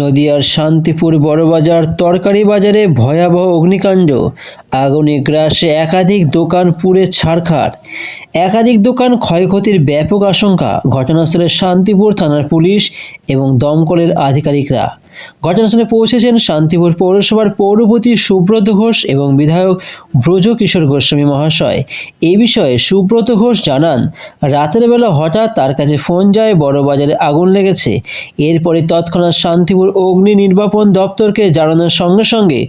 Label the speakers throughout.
Speaker 1: নদিয়ার শান্তিপুর বড়বাজার তরকারি বাজারে ভয়াবহ অগ্নিকাণ্ড। আগুনে গ্রাসে একাধিক দোকান পুড়ে ছাড়খাড় একাধিক দোকান ক্ষয়ক্ষতির ব্যাপক আশঙ্কা। ঘটনাস্থলে শান্তিপুর থানার পুলিশ এবং দমকলের আধিকারিকরা। ঘটনাস্থলে পৌঁছেছেন শান্তিপুর পৌরসভার পৌরপতি সুব্রত ঘোষ এবং বিধায়ক ব্রজ কিশোর গোস্বামী মহাশয়। এ বিষয়ে সুব্রত ঘোষ জানান, রাতের বেলা হঠাৎ তার কাছে ফোন যায় বড়বাজারে আগুন লেগেছে। এরপরে তৎক্ষণাৎ শান্তিপুর অগ্নি নির্বাপন দপ্তরকে জানানোর সঙ্গে সঙ্গে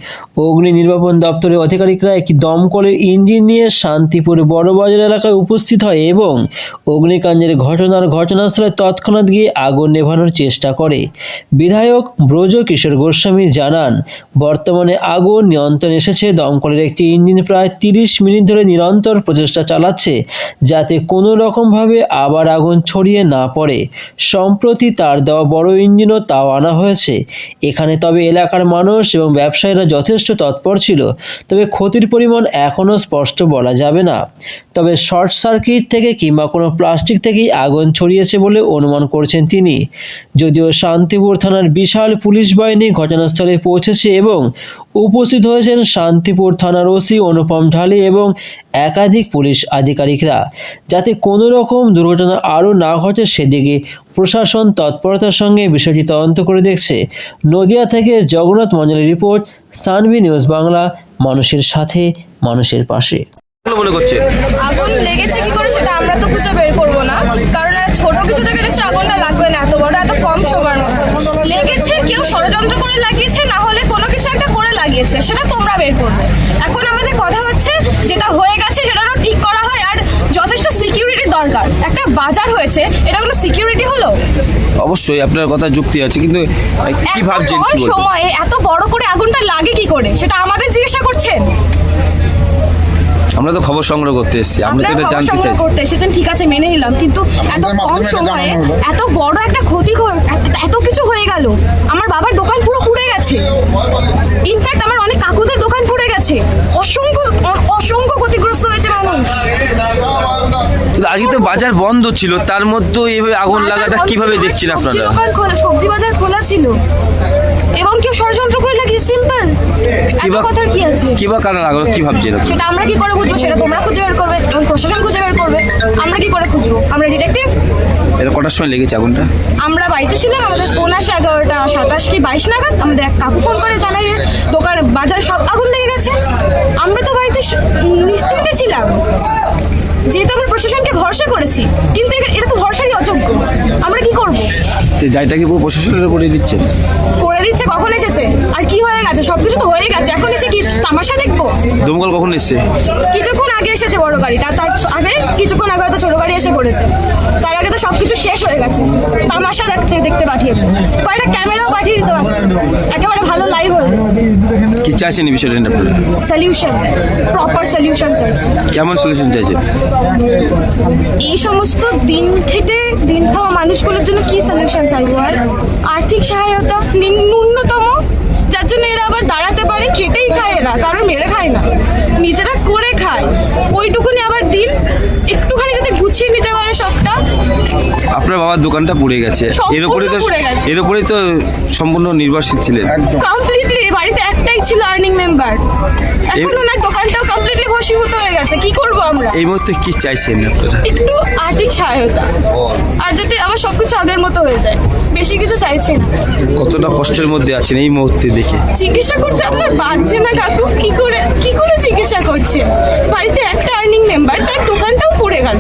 Speaker 1: অগ্নি নির্বাপন দপ্তরের আধিকারিকরা একটি দমকলের ইঞ্জিন নিয়ে শান্তিপুর বড়বাজার এলাকায় উপস্থিত হয় এবং অগ্নিকাণ্ডের ঘটনার ঘটনাস্থলে তৎক্ষণাৎ গিয়ে আগুন নেভানোর চেষ্টা করে। বিধায়ক ব্রজ কিশোর গোস্বামী জানান, বর্তমানে আগুন নিয়ন্ত্রণে এসেছে। দমকলের একটি ইঞ্জিন প্রায় তিরিশ মিনিট ধরে নিরন্তর প্রচেষ্টা চালাচ্ছে, যাতে কোনো রকমভাবে আবার আগুন ছড়িয়ে না পড়ে। সম্প্রতি তার দেওয়া বড় ইঞ্জিনও তাও আনা হয়েছে। এখানে তবে এলাকার মানুষ এবং ব্যবসায়ীরা যথেষ্ট তৎপর ছিল, তবে ক্ষতির পরিমাণ এখনও স্পষ্ট বলা যাবে না। তবে শর্ট সার্কিট থেকে কিংবা কোনো প্লাস্টিক থেকেই আগুন ছড়িয়েছে বলে অনুমান করছেন তিনি। যদিও শান্তিপুর থানার বিশাল পুলিশ বাহিনী ঘটনাস্থলে পৌঁছেছে এবং উপস্থিত হয়েছেন শান্তিপুর থানার ওসি অনুপম ঢালি এবং একাধিক পুলিশ আধিকারিকরা। যাতে কোনো রকম দুর্ঘটনা আরও না ঘটে সেদিকে প্রশাসন তৎপরতার সঙ্গে বিষয়টি তদন্ত করে দেখছে। নদিয়া থেকে জগন্নাথ মঞ্জলের রিপোর্ট সানভি নিউজ বাংলা মানুষের সাথে মানুষের পাশে।
Speaker 2: মনে করছে?
Speaker 3: আগুন লেগেছে কি করে সেটা আমরা তো খুঁজে বের করব না কারণ আর ছোট কিছু থেকে নিশ্চয়ই আগুনটা লাগবে না এত বড় এত কম সময়ের মধ্যে লেগেছে কেউ ষড়যন্ত্র করে লাগিয়েছে না হলে কোনো কিছু একটা করে লাগিয়েছে সেটা তোমরা বের করবে এখন আমাদের কথা হচ্ছে যেটা হয়ে গেছে সেটা যেন ঠিক করা হয় আর যথেষ্ট সিকিউরিটি দরকার একটা বাজার হয়েছে এটা কোনো সিকিউরিটি হলো?
Speaker 2: অবশ্যই আপনার কথা যুক্তি আছে কিন্তু কি ভাবছেন
Speaker 3: কম? সময়ে এত বড় করে আগুনটা লাগে কি করে? সেটা আমাদের জিজ্ঞাসা করছেন?
Speaker 2: আমরা তো খবর সংগ্রহ করতে এসেছি আমরা তো এটা জানতে
Speaker 3: চাই
Speaker 2: চাইছি
Speaker 3: করতে এসেছেন ঠিক আছে মেনে নিলাম কিন্তু এত কম সময়ে এত বড় একটা ক্ষতি এত- এত কিছু হয়ে গেল আমার বাবার দোকান পুরো পুড়ে গেছে ইনফ্যাক্ট আমার অনেক কাকুদের দোকান পুড়ে গেছে অসংখ্য অ- অসংখ্য ক্ষতিগ্রস্ত হয়েছে মানুষ
Speaker 2: কিন্তু আজকে তো বাজার বন্ধ ছিল তার মধ্যে এইভাবে আগুন লাগাটা কীভাবে
Speaker 3: ছিল,
Speaker 2: দেখছেন আপনারা?
Speaker 3: সবজি বাজার খোলা ছিল। এবং কেউ ষড়যন্ত্র করে লাগিয়ে সিম্পল
Speaker 2: কিবা
Speaker 3: কথার কি আছে?
Speaker 2: কিবা কারণ লাগল কি ভাবছেন
Speaker 3: সেটা আমরা কি করে বুঝব? সেটা তোমরা খুঁজে বের করবে এবং প্রশাসন খুঁজে বের করবে। আমরা কি করে খুঁজবো? আমরা ডিটেকটিভ
Speaker 2: এটা কটার সময় লেগেছে আগুনটা?
Speaker 3: আমরা বাড়িতে ছিলাম আমাদের ফোন আসে এগারোটা সাতাশ কি বাইশ নাগাদ। আমাদের এক কাকু ফোন করে জানাই যে দোকান বাজারে সব আগুন লেগে গেছে আমরা তো বাড়িতে স- নিশ্চিন্তে ছিলাম যেহেতু আমরা প্রশাসনকে ভরসা করেছি কিন্তু এটা- তো ভরসারই অযোগ্য। আমরা কি করব?
Speaker 2: যে যাইটাকে পুরো প্রশাসনের করে দিচ্ছে?
Speaker 3: করে দিচ্ছে কখন এসেছে? আর কি হয়ে গেছে? সবকিছু তো হয়ে গেছে। এখন এসে কি তামাশা দেখব?
Speaker 2: দমকল কখন এসছে?
Speaker 3: কিছুক্ষণ আগে এসেছে বড় গাড়ি তার আগে কিছুক্ষণ আগে হয়তো ছোট গাড়ি এসে পড়েছে। সবকিছু শেষ হয়ে গেছে। তামাশা দেখতে দেখতে পাঠিয়েছে। কয়েকটা ক্যামেরাও পাঠিয়ে দিতে পারে। একেবারে ভালো লাইভ হয়ে
Speaker 2: কি চাইছেন এই বিষয়টা আপনারা?
Speaker 3: সলিউশন প্রপার সলিউশন চাইছি।
Speaker 2: কেমন সলিউশন চাইছেন?
Speaker 3: এই সমস্ত দিন খেটে দিন খাওয়া মানুষগুলোর জন্য কি সলিউশন চাইব আর? আর্থিক সহায়তা ন্যূনতম। যার জন্য এরা আবার দাঁড়াতে পারে খেটেই খায় এরা। কারণ মেরে খায় না। নিজেরা করে খায়। ওইটুকুনি আবার দিন। একটুখানি যদি গুছিয়ে নিতে
Speaker 2: আপনার বাবার দোকানটা পুড়ে গেছে। এর উপরে তো এর উপরেই তো সম্পূর্ণ নির্ভরশীল ছিলেন।
Speaker 3: কমপ্লিটলি বাড়িতে একটাই ছিল আর্নিং মেম্বার এখন ওনার দোকানটাও কমপ্লিটলি বসীভূত হয়ে গেছে। কি করব আমরা?
Speaker 2: এই মুহূর্তে কি চাইছেন আপনারা?
Speaker 3: একটু আর্থিক সহায়তা। আর যাতে আমার সবকিছু আগের মতো হয়ে যায়। বেশি কিছু চাইছি না।
Speaker 2: কতটা কষ্টের মধ্যে আছেন এই মুহূর্তে দেখে।
Speaker 3: চিকিৎসা করতে আপনার বাড়ছে না কাকু? কি করে কি করে চিকিৎসা করছে বাড়িতে একটা আর্নিং মেম্বার তার দোকানটাও পড়ে গেল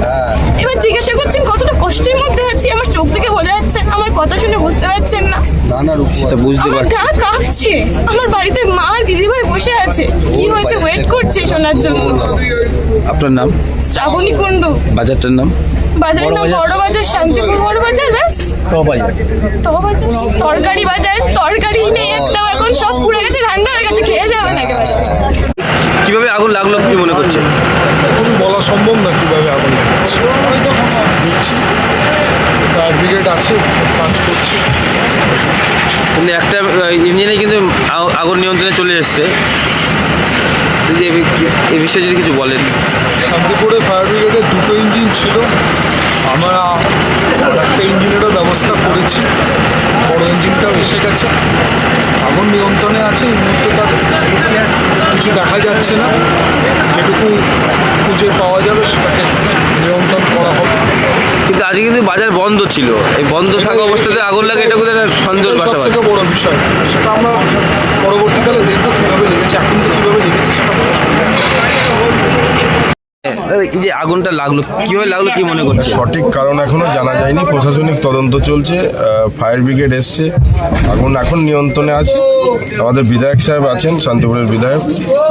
Speaker 3: এবার জিজ্ঞাসা করছেন কতটা কষ্টের মধ্যে আছি আমার চোখ থেকে বোঝা যাচ্ছে আমার কথা শুনে বুঝতে পারছেন না
Speaker 2: সেটা বুঝতে
Speaker 3: আমার
Speaker 2: পারছি
Speaker 3: গা কাঁপছে আমার বাড়িতে মা আর দিদিভাই বসে আছে। কি হয়েছে? ওয়েট করছে শোনার জন্য।
Speaker 2: আপনার নাম?
Speaker 3: শ্রাবণী কুণ্ডু।
Speaker 2: বাজারটার নাম?
Speaker 3: বাজারের নাম বড় বাজার শান্তিপুর বড় বাজার ব্যাস তরকারি বাজার তরকারি নেই একটাও এখন সব পুড়ে গেছে ঠান্ডা হয়ে গেছে খেয়ে একেবারে।
Speaker 2: কীভাবে আগুন লাগল কি মনে করছেন
Speaker 4: বলা সম্ভব না কীভাবে আগুন লেগেছে। দেখছি। ফায়ার ব্রিগেড আছে কাজ করছে।
Speaker 2: একটা ইঞ্জিনে কিন্তু আ- আগুন যদি এ বিষয়ে যদি কিছু বলেন।
Speaker 4: শান্তিপুরে ফায়ার ব্রিগেডের দুটো ইঞ্জিন ছিল। আমরা একটা ইঞ্জিনেরও ব্যবস্থা করেছি। বড় ইঞ্জিনটাও এসে গেছে। আগুন নিয়ন্ত্রণে আছে এই মুহূর্তে কিছু দেখা যাচ্ছে না। যেটুকু খুঁজে পাওয়া যাবে সেটাকে নিয়ন্ত্রণ করা হবে
Speaker 2: কিন্তু আজকে কিন্তু বাজার বন্ধ ছিল। এই বন্ধ থাকা অবস্থাতে আগুন লাগে এটা কোথায় সন্দেহের পাশাপাশি?
Speaker 4: বড় বিষয়। সেটা আমরা পরবর্তীকালে এখন তো কীভাবে দেখেছি সেটা বলা।
Speaker 2: এই যে আগুনটা লাগল? কীভাবে লাগল কি মনে করছে?
Speaker 5: সঠিক কারণ এখনও জানা যায়নি। প্রশাসনিক তদন্ত চলছে ফায়ার ব্রিগেড এসছে আগুন এখন নিয়ন্ত্রণে আছে। আমাদের বিধায়ক সাহেব আছেন শান্তিপুরের বিধায়ক।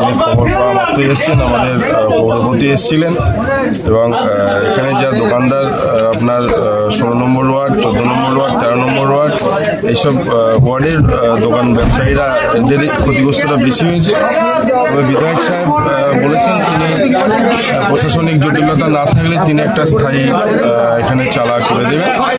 Speaker 5: তিনি খবর পাওয়া মাত্রই এসছেন আমাদের পৌরপতি এসছিলেন। এবং এখানে যা দোকানদার আপনার ষোলো নম্বর ওয়ার্ড চোদ্দ নম্বর ওয়ার্ড তেরো নম্বর ওয়ার্ড এইসব ওয়ার্ডের দোকান ব্যবসায়ীরা এদের ক্ষতিগ্রস্তটা বেশি হয়েছে। তবে বিধায়ক সাহেব বলেছেন তিনি আহ, প্রশাসনিক জটিলতা না থাকলে তিনি একটা স্থায়ী এখানে চালা করে দেবেন।